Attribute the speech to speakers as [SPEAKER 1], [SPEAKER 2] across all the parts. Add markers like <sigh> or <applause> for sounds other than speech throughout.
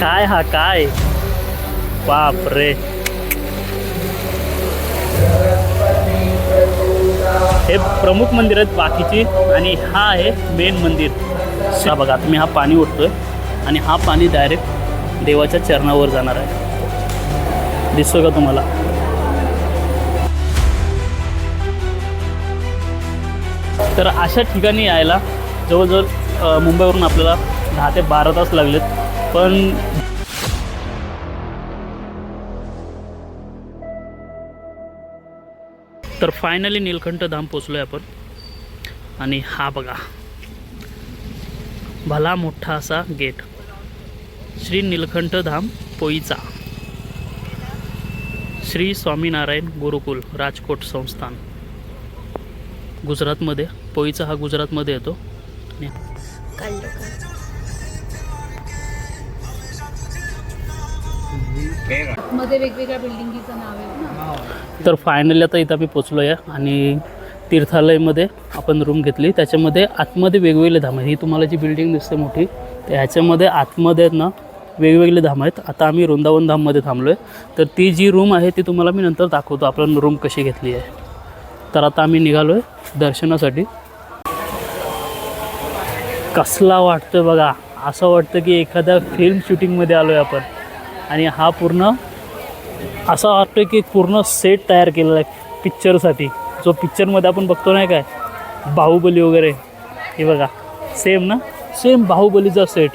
[SPEAKER 1] काय हा काय? बाप रे हे प्रमुख मंदिर आहेत बाकीची आणि हा आहे मेन मंदिर. हा बघा तुम्ही हा पाणी ओढतोय आणि हा पाणी डायरेक्ट देवाच्या चरणावर जाणार आहे. दिसतो का तुम्हाला? तर अशा ठिकाणी यायला जवळजवळ मुंबईवरून आपल्याला दहा ते बारा तास लागलेत. पण तर फायनली नीलकंठ धाम पोचलो आहे आपण. आणि हा बघा. भला मोठा असा गेट. श्री नीलकंठ धाम पोईचा श्री स्वामीनारायण गुरुकुल राजकोट संस्थान. गुजरातमध्ये पोईचा हा गुजरातमध्ये येतो. आणि
[SPEAKER 2] काढलं का? मध्ये वेगवेगळ्या बिल्डिंगीचं नाव आहे ना?
[SPEAKER 1] तर फायनली आता इथं आम्ही पोचलो आहे आणि तीर्थालयमध्ये आपण रूम घेतली. त्याच्यामध्ये आतमध्ये वेगवेगळे धाम आहेत. ही तुम्हाला जी बिल्डिंग दिसते मोठी तर ह्याच्यामध्ये आतमध्ये आहेत ना वेगवेगळे धाम आहेत. आता आम्ही वृंदावन धाममध्ये थांबलो आहे तर ती जी रूम आहे ती तुम्हाला मी नंतर दाखवतो. आपण रूम कशी घेतली आहे. तर आता आम्ही निघालो आहे दर्शनासाठी. कसला वाटतोय बघा. असं वाटतं की एखाद्या फिल्म शूटिंगमध्ये आलो आहे आपण. आणि हा पूर्ण असं वाटतं की पूर्ण सेट तयार केलेला आहे पिक्चरसाठी जो पिक्चरमध्ये आपण बघतो नाही काय? बाहुबली वगैरे. हे बघा. सेम ना? सेम बाहुबलीचा सेट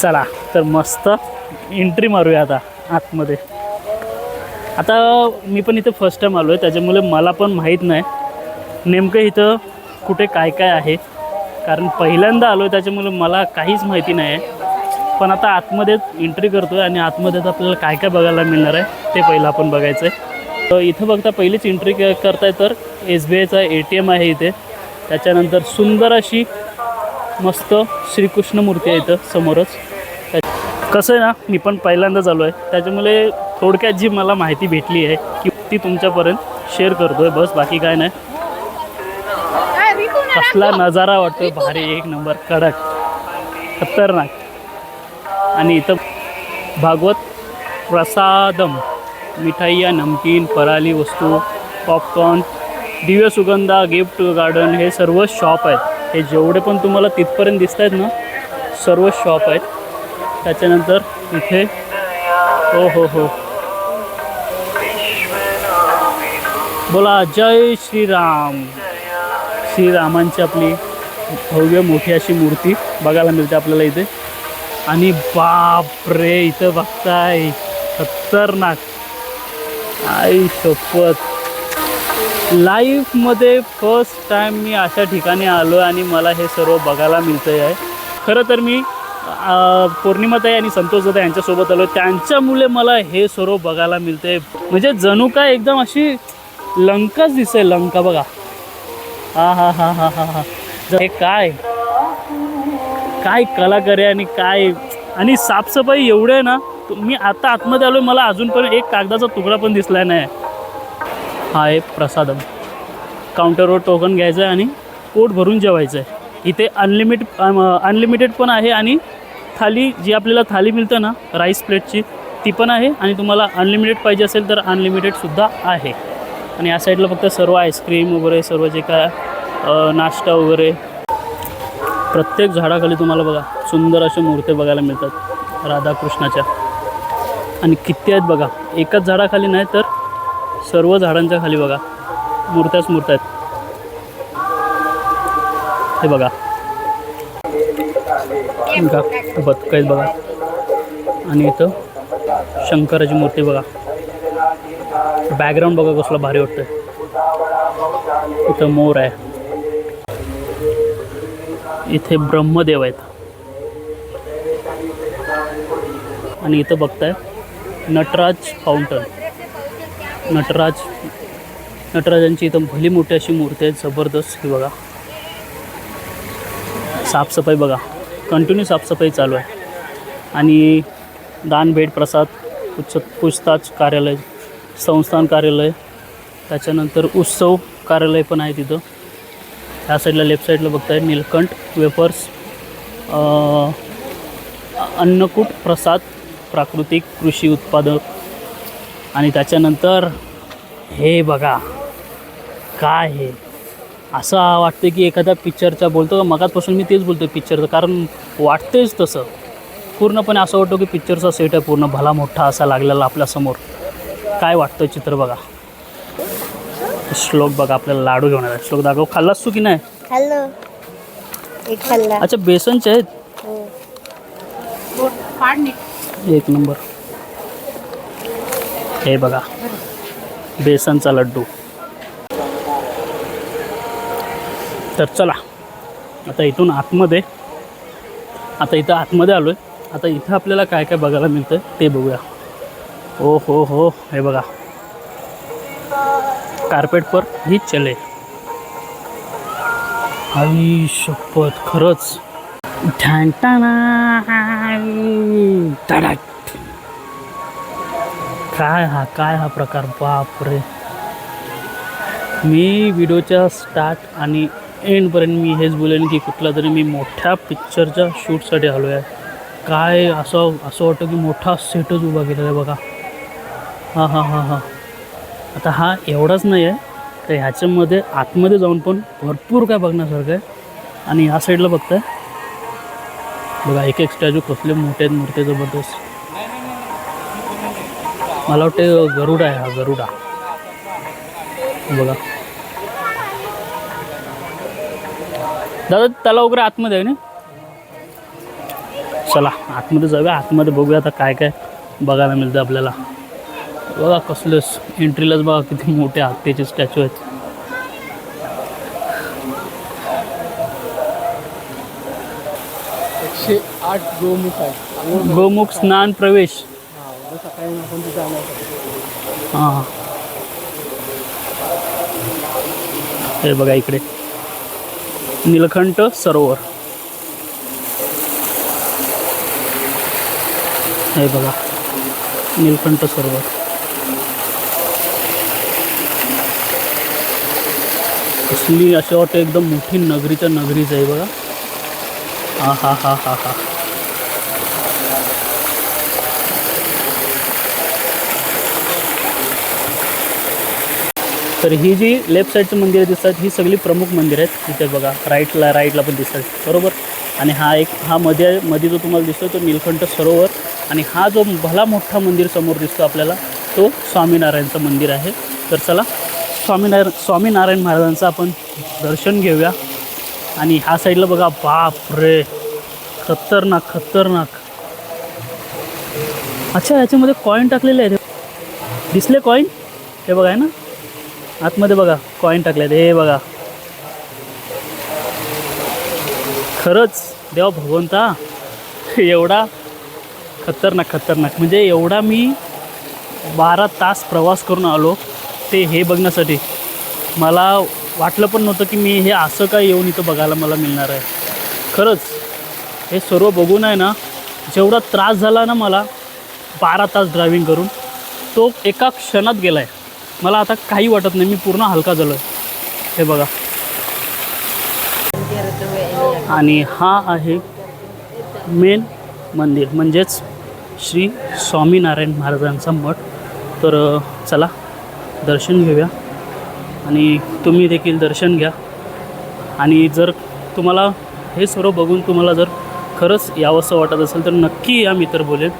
[SPEAKER 1] चला तर मस्त एंट्री मारूया आता आतमध्ये. आता मी पण इथे फर्स्ट टाईम आलो आहे त्याच्यामुळे मला पण माहीत नाही. नेमकं इथं कुठे काय काय आहे? कारण पहिल्यांदा आलो आहे त्याच्यामुळे मला काहीच माहिती नाही आहे पण आता आतमध्ये एंट्री करतो आहे आणि आतमध्ये आपल्याला काय काय बघायला मिळणार आहे ते पहिलं आपण बघायचं आहे तर इथं बघता पहिलीच एंट्री क करताय तर एस बी आयचा ए टी एम आहे इथे. त्याच्यानंतर सुंदर अशी मस्त श्रीकृष्ण मूर्ती आहे इथं समोरच. कसं आहे ना मी पण पहिल्यांदाच आलो आहे त्याच्यामुळे थोडक्यात जी मला माहिती भेटली आहे की ती तुमच्यापर्यंत शेअर करतो आहे बस बाकी काय नाही. कसला नजारा वाटतो भारी एक नंबर कडक खतरनाक. आणि इथं भागवत प्रसादम मिठाई नमकीन पराली वस्तू popcorn Divya Sugandha gift garden हे सर्व शॉप आहेत. हे जेवढे पण तुम्हाला तिथपर्यंत दिसत आहेत ना सर्व शॉप आहेत. त्याच्यानंतर इथे हो हो हो. बोला जय श्रीराम. श्रीरामांची आपली भव्य मोठी अशी मूर्ती बघायला मिळते आपल्याला इथे. आणि बाप रे इथं बघताय. खतरनाक. आई शपथ. लाईफमध्ये फर्स्ट टाईम मी अशा ठिकाणी आलो आहे आणि मला हे सर्व बघायला मिळतं आहे. खरं तर मी पौर्णिमाताई आणि संतोष दादा यांच्यासोबत आलो त्यांच्यामुळे मला हे सर्व बघायला मिळते म्हणजे जणू काय एकदम अशी लंकाच दिसते लंका बघा. हा हा हा हा हा हा. हे काय? काय कलाकार आहे आणि काय? आणि साफसफाई एवढे आहे ना मी आता आतमध्ये आलो मला अजूनपर्यंत एक कागदाचा तुकडा पण दिसला नाही. हा आहे प्रसादम. काउंटरवर टोकन घ्यायचं आहे आणि पोट भरून जेवायचं आहे इथे अनलिमिट अनलिमिटेड पण आहे आणि थाली जी आपल्याला थाली मिळतं ना राईस प्लेटची ती पण आहे आणि तुम्हाला अनलिमिटेड पाहिजे असेल तर अनलिमिटेडसुद्धा आहे. आणि या साईडला फक्त सर्व आईस्क्रीम वगैरे सर्व जे काय नाश्ता वगैरे. प्रत्येक झाडाखाली तुम्हाला बघा सुंदर अशा मूर्त्या बघायला मिळतात राधाकृष्णाच्या. आणि किती आहेत बघा एकाच झाडाखाली नाही तर सर्व झाडांच्या खाली बघा मूर्त्याच मूर्त्या आहेत. हे बघा बघा. आणि इथं शंकराची मूर्ती बघा. बॅकग्राऊंड बघा कसलं भारी वाटतं इथं मोर आहे. इथे ब्रह्मदेव आहेत. आणि इथं बघताय नटराज फाउंटन नटराज नटराजांची इथं भली मोठी अशी मूर्ती आहे जबरदस्त ही बघा. साफसफाई बघा. कंटिन्यू साफसफाई चालू आहे. आणि दान भेट प्रसाद उच्च पूछताछ कार्यालय संस्थान कार्यालय त्याच्यानंतर उत्सव कार्यालय पण आहे तिथं. ह्या साईडला लेफ्ट साईडला बघताय नीलकंठ वेफर्स अन्नकूट प्रसाद प्राकृतिक कृषी उत्पादक. आणि त्याच्यानंतर हे बघा काय हे? असं वाटतं की एखाद्या पिक्चरचा बोलतो का मगाचपासून मी तेच बोलतो पिक्चरचं कारण वाटतेच तसं. पूर्णपणे असं वाटतं की पिक्चरचा सेट आहे पूर्ण भला मोठा असा लागलेला आपल्यासमोर. काय वाटतं चित्र बघा? श्लोक बघा आपल्याला लाडू घेऊन आला. श्लोक दाखव. खाल्लास तू की नाही?
[SPEAKER 3] खाल्लं. एक खाल्ला.
[SPEAKER 1] अच्छा बेसनचे आहेत?
[SPEAKER 3] हो.
[SPEAKER 1] एक नंबर. हे बघा. बेसनचा लड्डू. तर चला. आता इथून आतमध्ये आता इथं आतमध्ये आलो आहे आता इथं आपल्याला काय काय बघायला मिळतं ते बघूया. ओ हो हो. हे बघा. कार्पेट पर ही चले. आई शपथ खरंच. काय हा काय हा प्रकार? बापरे. मी व्हिडिओच्या स्टार्ट आणि एंडपर्यंत मी हेच बोलेन की कुठला तरी मी मोठ्या पिक्चरच्या शूटसाठी आलो आहे काय असं असं वाटतं की मोठा सेटच उभा केलेला आहे बघा. हां हां हां हां. आता हा एवढाच नाही आहे तर ह्याच्यामध्ये आतमध्ये जाऊन पण भरपूर काय बघण्यासारखं आहे. आणि ह्या साईडला बघताय. बघा एक एक स्टॅच्यू कसले मोठे आहेत मूर्ती जबरदस्त. मला वाटते गरुडा आहे हा गरुडा. बघा. दादा त्याला वगैरे आतमध्ये आहे ना? चला आतमध्ये जाऊया. आतमध्ये बघूया आता काय काय बघायला मिळतं आपल्याला. बघा कसलेच एंट्रीलाच बघा किती मोठे हत्तीचे स्टॅच्यू आहेत.
[SPEAKER 4] एकशे आठ गोमुख आहे
[SPEAKER 1] गोमुख स्नान प्रवेश.
[SPEAKER 4] हा
[SPEAKER 1] हां हे. बघा इकडे. निलकंठ सरोवर. हे बघा. निलकंठ सरोवर. कसली असे वाटतं एकदम मोठी नगरीच्या नगरीच आहे बघा. हा हा हा हा हा. तर ही जी लेफ्ट साईडची मंदिरं दिसतात ही सगळी प्रमुख मंदिरं आहेत तिथे बघा. राईटला राईटला पण दिसतात. बरोबर? आणि हा एक हा मध्ये मध्ये जो तुम्हाला दिसतो तो निलकंठ सरोवर. आणि हा जो भला मोठा मंदिर समोर दिसतो आपल्याला तो स्वामीनारायणचं मंदिर आहे. तर चला स्वामीनारायण स्वामीनारायण महाराजांचं आपण दर्शन घेऊया. आणि ह्या साईडला बघा बाप रे खतरनाक खतरनाक. अच्छा याच्यामध्ये कॉईन टाकलेले आहेत. दिसले कॉईन हे बघा आहे ना? आतमध्ये बघा कॉईन टाकले आहेत हे बघा. खरंच देवा भगवंता एवढा खतरनाक खतरनाक. म्हणजे एवढा मी बारा तास प्रवास करून आलो. ते हे बघण्यासाठी. मला वाटलं पण नव्हतं की मी हे असं काय येऊन इथं बघायला मला मिळणार आहे. खरंच हे सर्व बघून आहे ना जेवढा त्रास झाला ना मला बारा तास ड्रायव्हिंग करून तो एका क्षणात गेला आहे मला आता काही वाटत नाही मी पूर्ण हलका झालो आहे हे बघा. आणि हा आहे मेन मंदिर म्हणजेच श्री स्वामीनारायण महाराजांचा मठ. तर चला. दर्शन घेऊया. आणि तुम्ही देखील दर्शन घ्या. आणि जर तुम्हाला हे सर्व बघून तुम्हाला जर खरंच यावंसं वाटत असेल तर नक्की या मी तर बोलेन.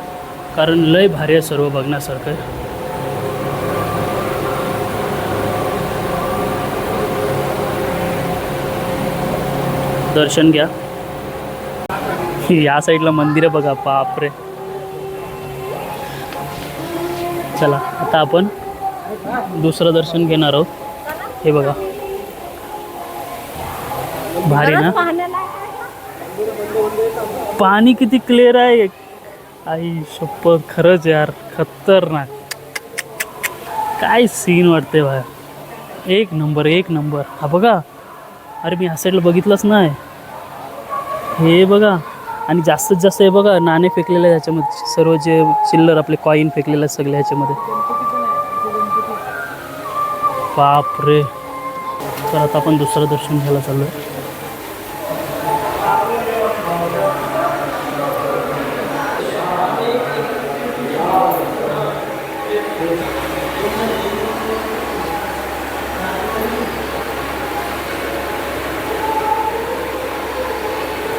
[SPEAKER 1] कारण लय भारी आहे सर्व बघण्यासारखं आहे. दर्शन घ्या. या साईडला मंदिर आहे बघा बापरे. चला आता आपण दुसरं दर्शन घेणार आहोत. हे बघा. भारी ना? पाणी किती क्लिअर आहे. आई शपथ खरंच यार खतरनाक. काय सीन वाटते बाहेर. एक नंबर एक नंबर हा बघा. अरे मी ह्या साईडला बघितलंच नाही. हे बघा. आणि जास्तीत जास्त हे बघा नाणे फेकलेले आहे ह्याच्यामध्ये सर्व जे चिल्लर आपले कॉईन फेकलेले आहेत सगळे ह्याच्यामध्ये बापरे. तर आता आपण दुसरं दर्शन घ्यायला चाललो आहे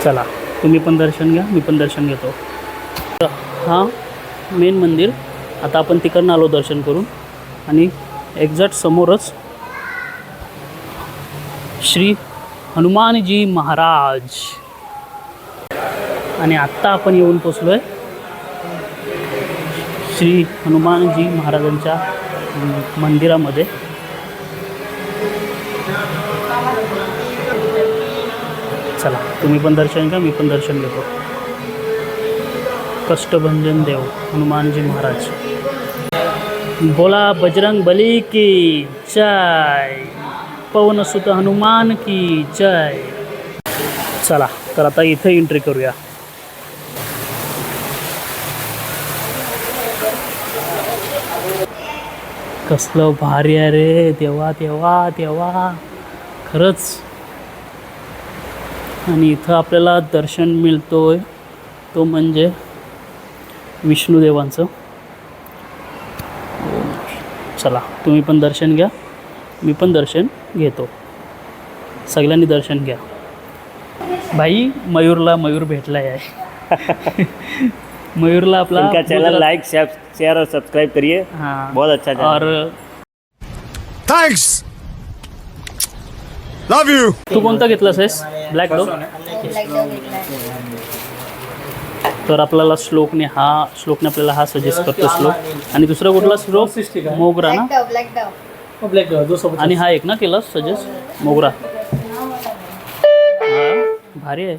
[SPEAKER 1] चला तुम्ही पण दर्शन घ्या मी पण दर्शन घेतो. तर हा मेन मंदिर. आता आपण तिकडनं आलो दर्शन करून. आणि एक्झॅक्ट समोरच श्री हनुमानजी महाराज. आणि आत्ता आपण येऊन पोचलो आहे श्री हनुमानजी महाराजांच्या मंदिरामध्ये. चला तुम्ही पण दर्शन घ्या मी पण दर्शन घेतो. कष्टभंजन देव हनुमानजी महाराज. बोला बजरंग बली की जय। पवनसुत हनुमान की जय। चला तर आता इथं एंट्री करूया. कसलं भारी आहे रे देवा देवा देवा. खरंच. आणि इथं आपल्याला दर्शन मिळतोय तो म्हणजे विष्णुदेवांचं. चला तुम्ही पण दर्शन घ्या मी पण दर्शन घेतो. सगळ्यांनी दर्शन घ्या. भाई मयूरला मयूर भेटला आहे <laughs> मयूरला आपला
[SPEAKER 5] इनका चैनल लाइक शेयर और सब्सक्राइब करिए.
[SPEAKER 1] हाँ.
[SPEAKER 5] बहुत अच्छा चैनल
[SPEAKER 1] और
[SPEAKER 6] Thanks. Love you.
[SPEAKER 1] तू कोणता घेतलास आहेस? ब्लॅक डॉग तर आपल्याला श्लोकने हा श्लोकने आपल्याला हा सजेस्ट करतो श्लोक. आणि दुसरा कुठला श्लोक. मोगरा ना?
[SPEAKER 4] सोबत
[SPEAKER 1] आणि हा एक ना केला सजेस्ट मोगरा. हा? भारी आहे.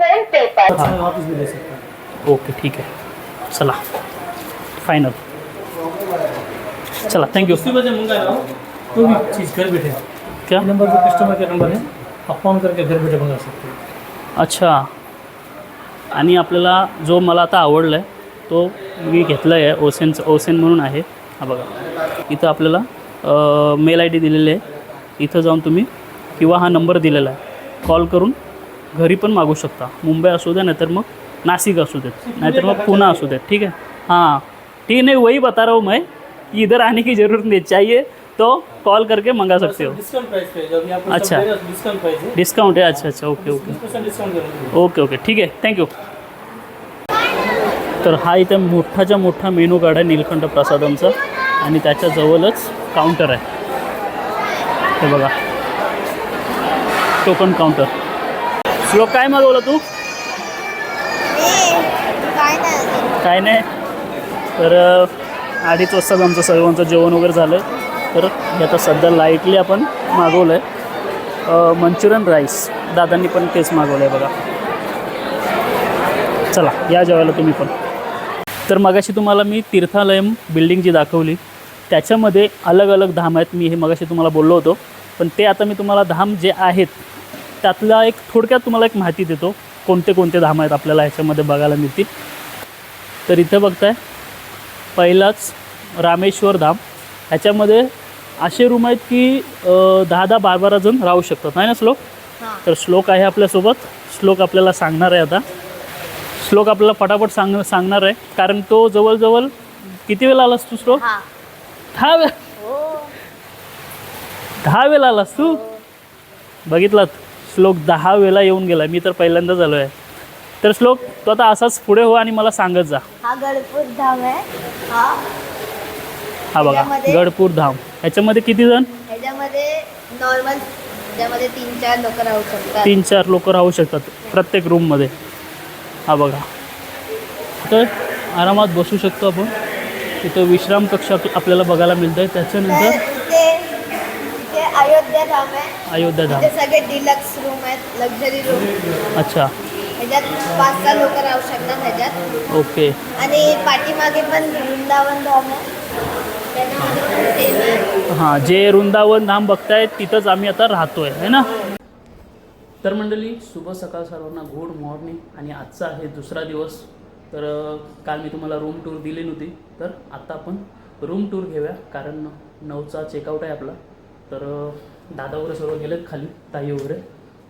[SPEAKER 4] हैं.
[SPEAKER 1] ओके ठीक आहे. चला. फायनल चला थँक्यू
[SPEAKER 4] उसी वजह मंगा रहा कोई भी चीज़ घर बैठे
[SPEAKER 1] क्या?
[SPEAKER 4] ये नंबर जो कस्टमर के नंबर है आप फोन करके घर बैठे मंगा सकते हैं.
[SPEAKER 1] अच्छा. आणि आपल्याला जो मला आता आवडला आहे तो मी घेतला आहे ओसेनचं ओसेन म्हणून आहे. हा बघा. इथं आपल्याला मेल आय डी दिलेली आहे. इथं जाऊन तुम्ही किंवा हा नंबर दिलेला आहे. कॉल करून घरी पण मागू शकता. मुंबई असू द्या नाहीतर मग नाशिक असू देत. नाहीतर मग पुणे असू देत. ठीक आहे? हाँ. ठीक नहीं वही बता रहा हूँ मैं. कि इधर आने की ज़रूरत नहीं चाहिए तो कॉल करके मंगा सकते हो। अच्छा।
[SPEAKER 4] डिस्काउंट प्राइस है।
[SPEAKER 1] डिस्काउंट आहे अच्छा अच्छा ओके ओके ओके ओके ठीक आहे थँक्यू तर हा इथे मोठाच्या मोठा मेनू कार्ड आहे नीलकंठ प्रसादांचा आणि त्याच्या जवळच काउंटर आहे। हे बघा। टोकन काउंटर श्लोक काय मागवलं तू?
[SPEAKER 3] काय नाही।
[SPEAKER 1] तर अडीच वाजताच आमचं सर्वांचं जेवण वगैरे झालं। तर हे आता सध्या लाईटली आपण मागवलं आहे मंचुरियन राईस दादांनी पण तेच मागवलं आहे बघा. चला या जेवायला तुम्ही पण. तर मगाशी तुम्हाला मी तीर्थालयम बिल्डिंग जी दाखवली त्याच्यामध्ये अलग अलग धाम आहेत. मी हे मगाशी तुम्हाला बोललो होतो. पण ते आता मी तुम्हाला धाम जे आहेत त्यातला एक थोडक्यात तुम्हाला एक माहिती देतो. कोणते कोणते धाम आहेत आपल्याला ह्याच्यामध्ये बघायला मिळतील. तर इथं बघताय पहिलाच रामेश्वर धाम. ह्याच्यामध्ये असे रूम आहेत की दहा दहा बारा बारा जण राहू शकतात. नाही ना श्लोक?
[SPEAKER 3] हां.
[SPEAKER 1] तर श्लोक आहे आपल्यासोबत. श्लोक आपल्याला सांगणार आहे आता. श्लोक आपल्याला पटापट सांग सांगणार आहे. कारण तो जवळजवळ किती वेळा आलास तू श्लोक?
[SPEAKER 3] हां.
[SPEAKER 1] दहा वेळा.
[SPEAKER 3] हो.
[SPEAKER 1] दहा वेळा आलास तू? बघितलात? श्लोक दहा वेळा येऊन गेला. मी तर पहिल्यांदाच आलो आहे तर श्लोक तू आता असाच पुढे हो आणि मला सांगत जा.
[SPEAKER 3] हा धाम आहे. हा.
[SPEAKER 1] हा बघा गडपूर धाम. ह्याच्यामध्ये किती जण?
[SPEAKER 3] ह्याच्यामध्ये नॉर्मल ह्याच्यामध्ये तीन चार लोक राहू शकतात.
[SPEAKER 1] तीन चार लोक राहू शकतात प्रत्येक रूममध्ये हा बघा. तर आरामात बसू शकतो आपण. तिथं विश्राम कक्ष आप- आपल्याला बघायला मिळतं आहे
[SPEAKER 3] तर
[SPEAKER 1] त्याच्यानंतर
[SPEAKER 3] इथे इथे अयोध्या धाम आहे.
[SPEAKER 1] अयोध्या धाम.
[SPEAKER 3] इथे सगळे डिलक्स रूम आहेत लक्झरी रूम
[SPEAKER 1] अच्छा.
[SPEAKER 3] ह्याच्यात पाच सहा लोक राहू शकतात ह्याच्यात.
[SPEAKER 1] ओके.
[SPEAKER 3] आणि पाठीमागे पण वृंदावन धाम आहे.
[SPEAKER 1] हां. जे वृंदावन धाम बघतायत तिथंच आम्ही आता राहतोय है ना? तर मंडळी शुभ सकाळ सर्वांना गुड मॉर्निंग आणि आजचा आहे दुसरा दिवस. तर काल मी तुम्हाला रूम टूर दिली नव्हती. तर आत्ता आपण रूम टूर घेऊया कारण नऊचा चेकआउट आहे आपला. तर दादा वगैरे सर्व गेलेत खाली ताई वगैरे.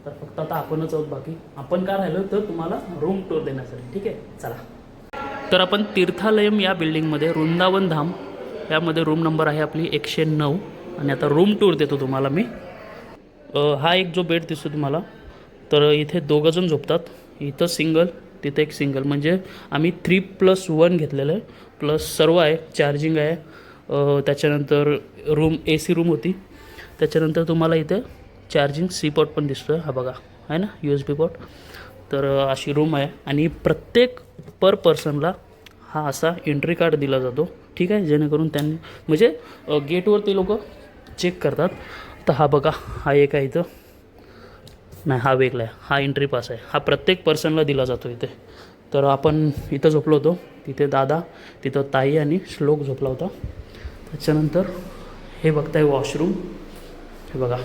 [SPEAKER 1] तर फक्त आता आपणच आहोत बाकी. आपण काय राहिलो? तर तुम्हाला रूम टूर देण्यासाठी ठीक आहे? चला. तर आपण तीर्थालयम या बिल्डिंगमध्ये वृंदावन धाम यामध्ये रूम नंबर आहे आपली एकशे नऊ. आणि आता रूम टूर देतो तुम्हाला मी. हा एक जो बेड दिसतो तुम्हाला. तर इथे दोघंजण झोपतात. इथं सिंगल तिथं एक सिंगल म्हणजे आम्ही थ्री प्लस वन घेतलेलं आहे. प्लस सर्व आहे चार्जिंग आहे. त्याच्यानंतर रूम ए सी रूम होती. त्याच्यानंतर तुम्हाला इथे चार्जिंग सी पॉट पण दिसतो आहे हा बघा. आहे ना? यू एस बी पॉट तर अशी रूम आहे. आणि प्रत्येक पर पर्सनला हा असा एंट्री कार्ड दिला जातो. ठीक आहे? जेणेकरून त्यांनी म्हणजे गेटवर ते लोक चेक करतात. तर हा बघा हा एक आहे इथं. नाही हा वेगळा आहे. हा एंट्री पास आहे. हा प्रत्येक पर्सनला दिला जातो इथे. तर आपण इथं झोपलो होतो. तिथे दादा तिथं ताई आणि श्लोक झोपला होता. त्याच्यानंतर हे बघताय वॉशरूम हे बघा.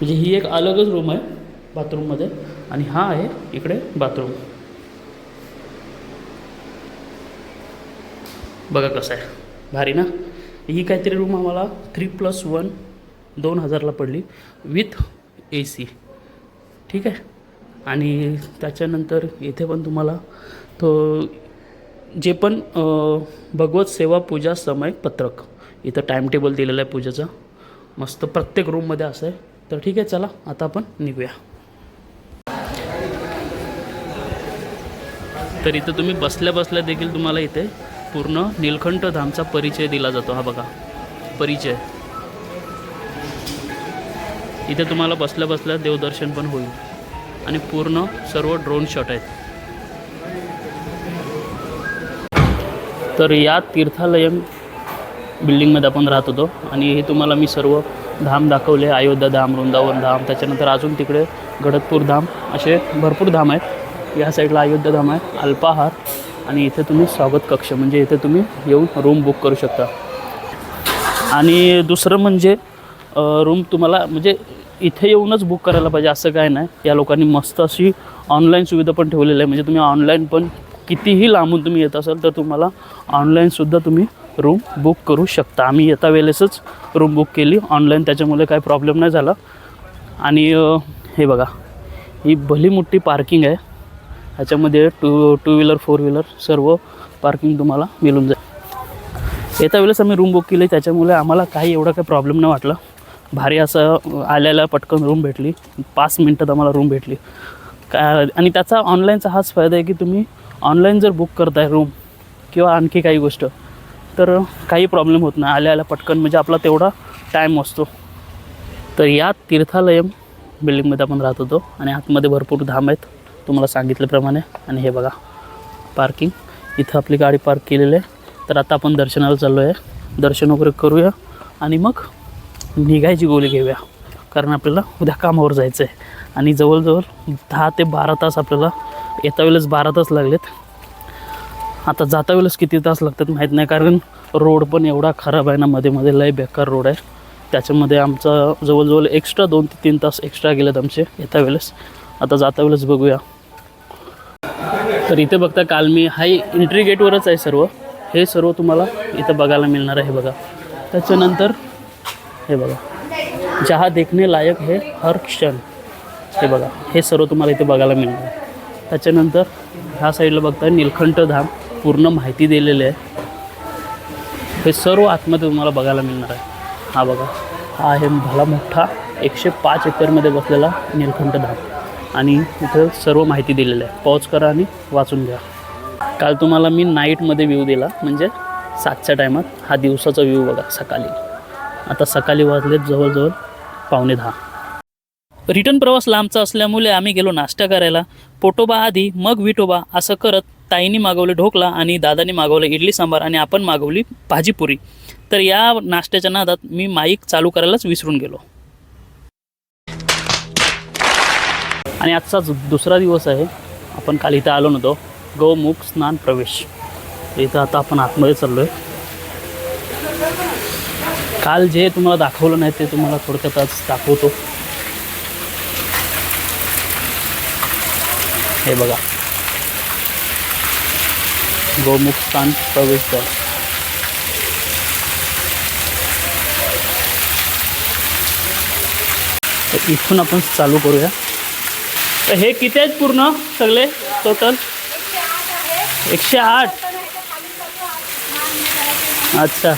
[SPEAKER 1] म्हणजे ही एक अलगच रूम आहे बाथरूममध्ये आणि हा आहे इकडे बाथरूम बघा कसं आहे. भारी ना? ही काहीतरी रूम आम्हाला थ्री प्लस वन दोन हजारला पडली विथ ए सी ठीक आहे? आणि त्याच्यानंतर इथे पण तुम्हाला तो जे पण भगवत सेवा पूजा समय पत्रक इथं टाईम टेबल दिलेलं आहे पूजेचा. मस्त प्रत्येक रूममध्ये असं आहे. तर ठीक आहे चला आता आपण निघूया. तर इथं तुम्ही बसल्या बसल्या देखील तुम्हाला इथे पूर्ण निलखंठ धामचा परिचय दिला जातो. हा बघा. परिचय. इथे तुम्हाला बसल्या बसल्या देवदर्शन पण होईल. आणि पूर्ण सर्व ड्रोन शॉट आहेत. तर या तीर्थालयम बिल्डिंगमध्ये आपण राहत होतो. आणि हे तुम्हाला मी सर्व धाम दाखवले. अयोध्या धाम वृंदावन धाम त्याच्यानंतर अजून तिकडे गडदपूर धाम असे भरपूर धाम आहेत. या साईडला अयोध्या धाम आहे. अल्पाहार. आणि इथे तुम्ही स्वागत कक्ष म्हणजे इथे तुम्ही येऊन रूम बुक करू शकता. आणि दुसरं म्हणजे रूम तुम्हाला म्हणजे इथे येऊनच बुक करायला पाहिजे असं काय नाही. या लोकांनी मस्त अशी ऑनलाईन सुविधा पण ठेवलेली आहे. म्हणजे तुम्ही ऑनलाईन पण कितीही लांबून तुम्ही येत असाल तर तुम्हाला ऑनलाईनसुद्धा तुम्ही रूम बुक करू शकता. आम्ही येता वेळेसच रूम बुक केली. ऑनलाईन त्याच्यामुळे काही प्रॉब्लेम नाही झाला. आणि हे बघा ही भली मोठी पार्किंग आहे. ह्याच्यामध्ये two two wheeler four wheeler सर्व पार्किंग तुम्हाला मिळून जाईल. येत्या वेळेस आम्ही रूम बुक केली त्याच्यामुळे आम्हाला काही एवढा काही प्रॉब्लेम नाही वाटला. भारी असं आल्याला पटकन रूम भेटली. पाच मिनटात आम्हाला रूम भेटली. का आणि त्याचा ऑनलाईनचा हाच फायदा आहे की तुम्ही ऑनलाईन जर बुक करताय रूम किंवा आणखी काही गोष्ट तर काही प्रॉब्लेम होत नाही. आल्या आल्या पटकन म्हणजे आपला तेवढा टाईम असतो तर या तीर्थालयम बिल्डिंगमध्ये आपण राहत होतो आणि आतमध्ये भरपूर धाम आहेत. तुम्हाला सांगितल्याप्रमाणे. आणि हे बघा पार्किंग इथं आपली गाडी पार्क केलेली आहे. तर आता आपण दर्शनाला चाललो आहे दर्शन वगैरे करूया. आणि मग निघायची गोळी घेऊया. कारण आपल्याला उद्या कामावर जायचं आहे आणि जवळजवळ दहा ते बारा तास आपल्याला येता वेळेस बारा तास लागलेत. आता जाता वेळेस किती तास लागतात माहीत नाही. कारण रोड पण एवढा खराब आहे ना मध्ये मध्ये लय बेकार रोड आहे. त्याच्यामध्ये आमचा जवळजवळ एक्स्ट्रा दोन ते तीन तास एक्स्ट्रा गेलेत आमचे येता वेळेस. आता जाता वेळेस बघूया. तर इथे बघता काल मी हाय एंट्री गेटवरच आहे सर्व. हे सर्व तुम्हाला इथं बघायला मिळणार आहे बघा. त्याच्यानंतर हे बघा. जहा देखणे लायक हे हर क्षण. हे बघा. हे सर्व तुम्हाला इथे बघायला मिळणार आहे. त्याच्यानंतर ह्या साईडला बघता निलखंठ धाम पूर्ण माहिती दिलेली आहे. हे सर्व आतमध्ये तुम्हाला बघायला मिळणार आहे. हा बघा. हा आहे भला मोठा एकशे पाच एकरमध्ये बसलेला निलखंठ धाम. आणि इथं सर्व माहिती दिलेली आहे. पॉज करा आणि वाचून घ्या. काल तुम्हाला मी नाईटमध्ये व्ह्यू दिला. म्हणजे सातच्या टायमात हा दिवसाचा व्ह्यू बघा सकाळी. आता सकाळी वाजलेत जवळजवळ पावणे दहा. रिटर्न प्रवास लांबचा असल्यामुळे आम्ही गेलो नाश्ता करायला. पोटोबा आधी मग विटोबा असं करत ताईनी मागवले ढोकला आणि दादानी मागवलं इडली सांबार आणि आपण मागवली भाजीपुरी. तर या नाश्त्याच्या नादात मी माईक चालू करायलाच विसरून गेलो. आणि आजचाच दुसरा दिवस आहे आपण काल इथं आलो नव्हतो. गौमुख स्नान प्रवेश. इथं आता आपण आतमध्ये चाललो आहे काल जे तुम्हाला दाखवलं नाही ते तुम्हाला थोडक्यात आज दाखवतो. हे बघा. गोमुख स्थान प्रवेशद्वार तर इथून आपण चालू करूया. तर हे किती आहेत पूर्ण सगळे? टोटल एकशे आठ. अच्छा.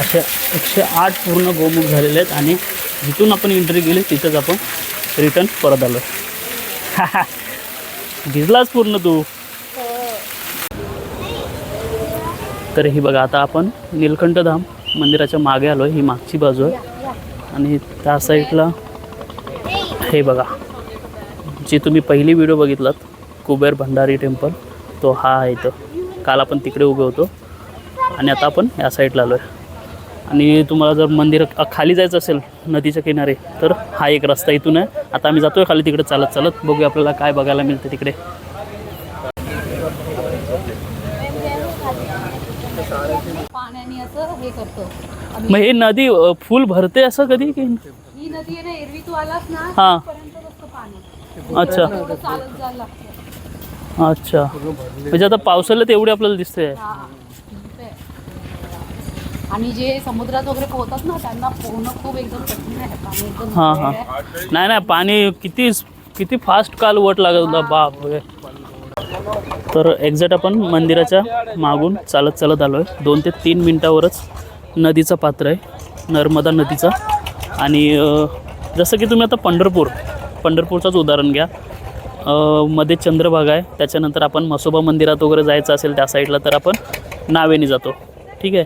[SPEAKER 1] असे एकशे आठ पूर्ण गोमुख झालेले आहेत आणि जिथून आपण एंट्री केली तिथंच आपण रिटर्न परत आलो. भिजलाच पूर्ण तू. तर ही बघा आता आपण नीलकंठधाम मंदिराच्या मागे आलो ही मागची बाजू आहे. आणि त्या साईडला हे बघा जे तुम्ही पहिली व्हिडिओ बघितलात कुबेर भंडारी टेम्पल तो हा आहे इथं. काल आपण तिकडे उभे होतो. आणि आता आपण या साईडला आलो आहे आणि तुम्हाला जर मंदिर खाली जायचं असेल नदीच्या किनारे तर हा एक रस्ता इथून आहे. आता आम्ही जातोय खाली तिकडे चालत चालत बघूया आपल्याला काय बघायला मिळतं तिकडे.
[SPEAKER 2] पाण्याने असं हे करतो. आम्ही-
[SPEAKER 1] मग हे नदी फुल भरते असं कधी की?
[SPEAKER 2] ही नदी आहे ना एरवी तू आलास ना
[SPEAKER 1] हां.
[SPEAKER 2] पर्यंत असतं पाणी
[SPEAKER 1] अच्छा. अच्छा. म्हणजे आता पावसाळ्यात एवढे आपल्याला दिसते.
[SPEAKER 2] आणि जे समुद्रात वगैरे पोहतात ना त्यांना पोहणं खूप एकदम कठीण आहे. पाणी एकदम
[SPEAKER 1] हां हां.
[SPEAKER 2] आहे.
[SPEAKER 1] नाही नाही पाणी किती किती फास्ट काल वट लागत होता बाप रे. तर एक्झॅक्ट आपण मंदिराच्या मागून चालत चालत आलो आहे दोन ते तीन मिनटावरच नदीचं पात्र आहे. नर्मदा नदीचा. आणि अ, जसं की तुम्ही आता पंढरपूर पंढरपूरचंच उदाहरण घ्या. अ, मध्ये चंद्रभागा आहे. त्याच्यानंतर आपण मसोबा मंदिरात वगैरे जायचं असेल त्या साईडला तर आपण नावेने जातो. ठीक आहे?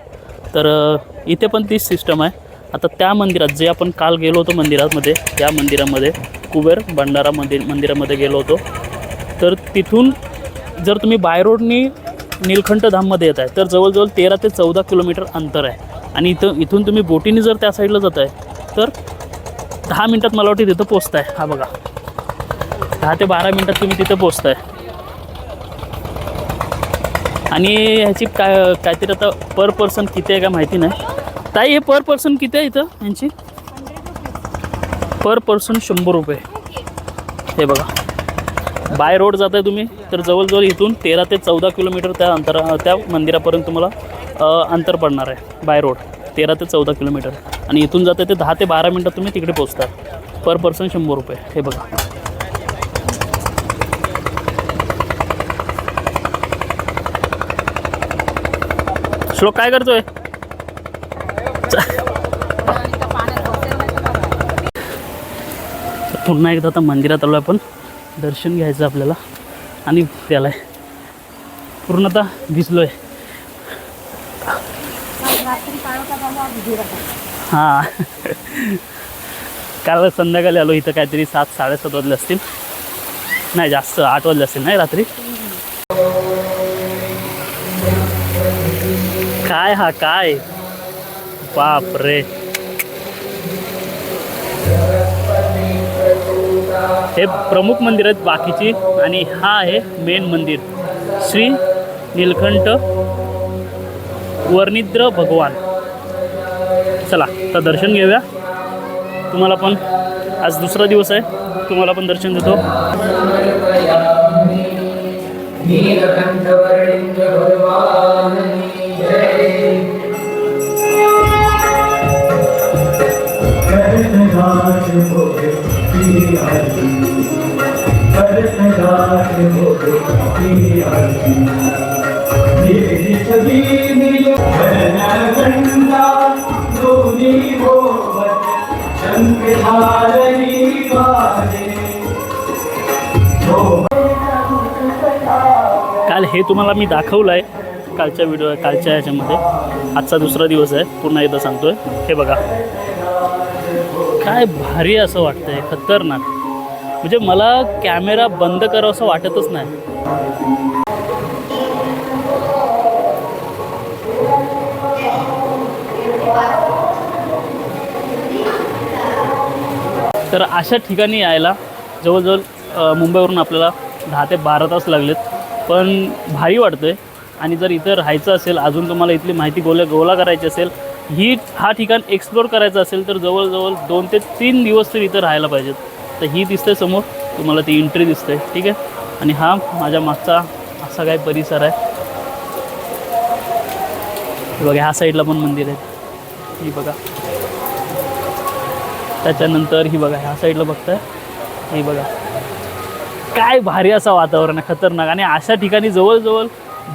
[SPEAKER 1] तर इथे पण तीच सिस्टम आहे. आता त्या मंदिरात जे आपण काल गेलो होतो मंदिरामध्ये त्या मंदिरामध्ये कुबेर भंडारा मंदिर मंदिरामध्ये गेलो होतो. तर तिथून जर तुम्ही बाय रोडनी नीलकंठ धाममध्ये येत आहे तर जवळजवळ तेरा ते चौदा किलोमीटर अंतर आहे. आणि इथं इथून तुम्ही बोटीने जर त्या साईडला जात आहे तर दहा मिनटात मला वाटतं तिथं पोचताय. हा बघा. दहा ते बारा मिनटात तुम्ही तिथं पोचताय. आणि ह्याची काय काहीतरी आता पर पर्सन किती आहे का माहिती नाही. ताई हे पर पर्सन किती आहे इथं यांची? पर पर्सन शंभर रुपये. हे बघा. बाय रोड जात आहे तुम्ही तर जवळजवळ इथून तेरा ते चौदा किलोमीटर त्या अंतरा त्या मंदिरापर्यंत तुम्हाला अंतर पडणार आहे बाय रोड. तेरा ते चौदा किलोमीटर. आणि इथून जाते ते दहा ते बारा मिनटात तुम्ही तिकडे पोचता पर पर्सन शंभर रुपये. हे बघा. श्लोक काय करतोय?
[SPEAKER 2] तर
[SPEAKER 1] पुन्हा एकदा आता मंदिरात आलो आपण. दर्शन घ्यायचं आपल्याला. आणि त्याला पूर्ण आता भिजलो आहे हां. काल संध्याकाळी आलो इथं काहीतरी सात साडेसात वाजले असतील. नाही जास्त आठ वाजले असतील नाही रात्री? काय हा काय? बाप रे हे प्रमुख मंदिर आहेत बाकीची आणि हा आहे मेन मंदिर. श्री नीलकंठ वर्णिद्र भगवान. चला तर दर्शन घेऊया. तुम्हाला पण आज दुसरा दिवस आहे. तुम्हाला पण दर्शन देतो. काल हे तुम्हाला मी दाखवलं आहे कालच्या व्हिडिओ कालच्या ह्याच्यामध्ये. आजचा दुसरा दिवस आहे. पुन्हा एकदा सांगतोय. हे बघा. काय भारी असं वाटतंय. खतरनाक. म्हणजे मला कॅमेरा बंद करावं असं वाटतच नाही. तर अशा ठिकाणी यायला जवळजवळ मुंबईवरून आपल्याला दहा ते बारा तास लागलेत. पण भारी वाटतं आहे आणि जर इथं राहायचं असेल अजून तुम्हाला इथली माहिती गोला गोळा करायची असेल ही हा ठिकाण एक्सप्लोर करायचं असेल तर जवळजवळ दोन ते तीन दिवस तरी इथं राहायला पाहिजेत. तर ही दिसते समोर तुम्हाला ती एंट्री दिसते ठीक आहे? आणि हा माझ्या मागचा असा काय परिसर आहे. हे बघा ह्या साईडला पण मंदिर आहे. ही बघा. त्याच्यानंतर ही बघा ह्या साईडला बघताय. ही बघा. काय भारी असं वातावरण आहे खतरनाक. आणि अशा ठिकाणी जवळजवळ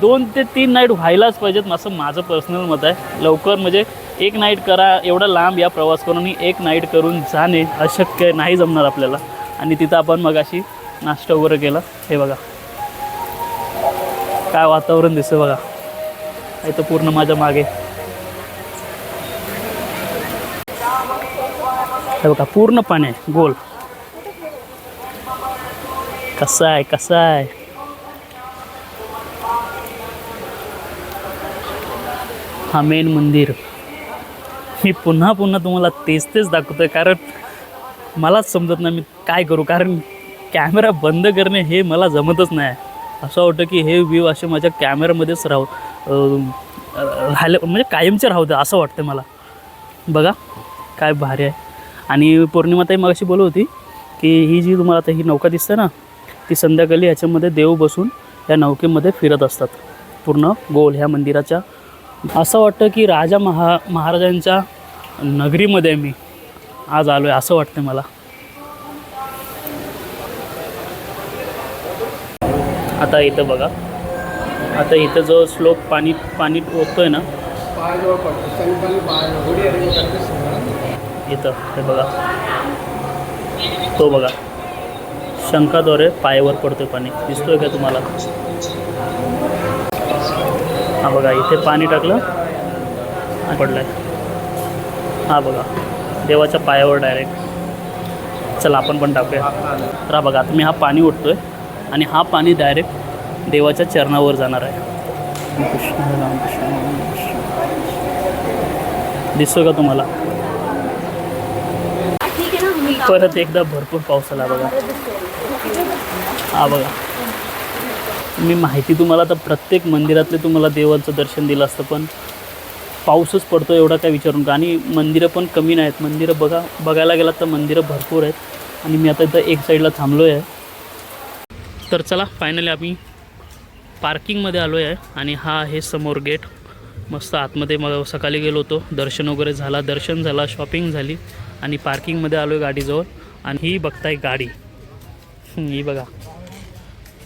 [SPEAKER 1] दोन ते तीन नाईट व्हायलाच पाहिजेत असं माझं पर्सनल मत आहे. लवकर म्हणजे एक नाईट करा एवढा लांब या प्रवास करून एक नाईट करून जाणे अशक्य नाही जमणार आपल्याला. आणि तिथं आपण मग अशी नाश्ता वगैरे केला. हे बघा. काय वातावरण दिसतं बघा. इथं पूर्ण माझ्या मागे. हे बघा पूर्ण पाणी आहे. गोल. कसा आहे कसा आहे? हा मेन मंदिर. मी पुन्हा पुन्हा तुम्हाला तेच तेच दाखवतोय कारण मलाच समजत नाही मी काय करू कारण कॅमेरा बंद करणे हे मला जमतच नाही. असं वाटतं की हे व्ह्यू असे माझ्या कॅमेऱ्यामध्येच राहू राहिले म्हणजे कायमचे राहू दे असं वाटतं मला. बघा काय भारी आहे. आणि पौर्णिमाताई मग अशी बोलत होती की ही जी तुम्हाला आता ही नौका दिसते ना ती संध्याकाळी ह्याच्यामध्ये देव बसून या नौकेमध्ये फिरत असतात. पूर्ण गोल ह्या मंदिराच्या असं वाटतं की राजा महा महाराजांच्या नगरीमध्ये मी आज आलो आहे असं वाटतं मला. आता इथं बघा. आता इथं जो स्लोप पाणी पाणी ओततोय ना इथं हे बघा. तो बघा. शंकाद्वारे पायावर पडतोय पाणी. दिसतोय का तुम्हाला? हा बघा इथे पाणी टाकलं आणि पडलंय. हा बघा देवाच्या पायावर डायरेक्ट चला आपण पण टाकूया. तर हा बघा आता मी हा पाणी ओढतोय आणि हा पाणी डायरेक्ट देवाच्या चरणावर जाणार आहे. कृष्ण रामकृष्ण दिसतोय का तुम्हाला?
[SPEAKER 2] आहे
[SPEAKER 1] परत एकदा भरपूर पाऊस आला बघा. हा बघा. मी माहिती तुम्हाला तर प्रत्येक मंदिरातले तुम्हाला देवाचं दर्शन दिलं असतं पण पाऊसच पडतो एवढा काय विचारून का? आणि मंदिरं पण कमी नाहीत. मंदिरं बघा बघायला गेलात तर मंदिरं भरपूर आहेत. आणि मी आता इथं एक साईडला थांबलो आहे. तर चला फायनली आम्ही पार्किंगमध्ये आलो आहे. आणि हा आहे समोर गेट मस्त आतमध्ये मग सकाळी गेलो होतो. दर्शन वगैरे झाला दर्शन झाला शॉपिंग झाली. आणि पार्किंगमध्ये आलो आहे गाडीजवळ. आणि ही बघताय गाडी. ही बघा.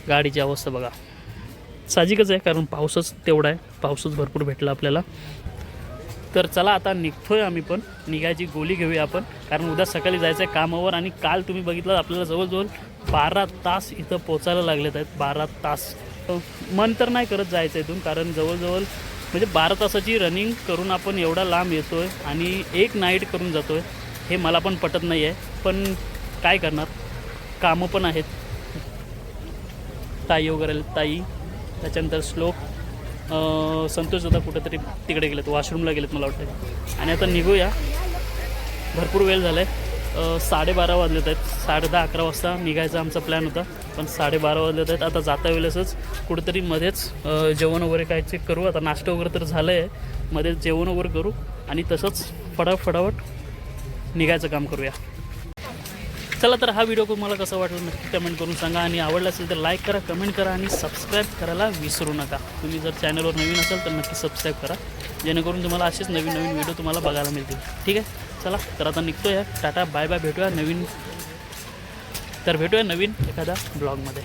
[SPEAKER 1] गाडीची अवस्था बघा. साहजिकच आहे कारण पाऊसच तेवढा आहे. पाऊसच भरपूर भेटला आपल्याला. तर चला आता निघतोय आम्ही पण. निघायची गोली घेऊया आपण. कारण उद्या सकाळी जायचं आहे कामावर आणि काल तुम्ही बघितलं आपल्याला जवळजवळ बारा तास इथं पोचायला लागलेत आहेत. बारा तास. मन तर नाही करत जायचं इथून कारण जवळजवळ म्हणजे बारा तासाची रनिंग करून आपण एवढा लांब येतो आहे आणि एक नाईट करून जातो आहे हे मला पण पटत नाही आहे पण काय करणार? कामं पण आहेत. ताई वगैरे ताई. त्याच्यानंतर श्लोक. संतोष दादा कुठेतरी तिकडे गेलेत वॉशरूमला गेलेत मला वाटतं आणि आता निघूया. भरपूर वेळ झाला आहे साडेबारा वाजलेत आहेत. साडे दहा अकरा वाजता निघायचा आमचा प्लॅन होता. पण साडेबारा वाजलेत आहेत. आता जाता वेळेसच कुठेतरी मध्येच जेवण वगैरे काय चेक करू. आता नाश्ता वगैरे तर झालं आहे मध्येच जेवण वगैरे करू. आणि तसंच फटाफटाफट निघायचं काम करूया. चला तर हा व्हिडिओ तुम्हाला कसा वाटला नक्की कमेंट करून सांगा आणि आवडला असेल तर लाईक करा कमेंट करा आणि सबस्क्राईब करायला विसरू नका. तुम्ही जर चॅनलवर नवीन असाल तर नक्की सबस्क्राईब करा. जेणेकरून तुम्हाला असेच नवीन नवीन व्हिडिओ तुम्हाला बघायला मिळतील. ठीक आहे? चला तर आता निघतोय टाटा बाय बाय भेटूया नवीन तर भेटूया नवीन एखाद्या ब्लॉगमध्ये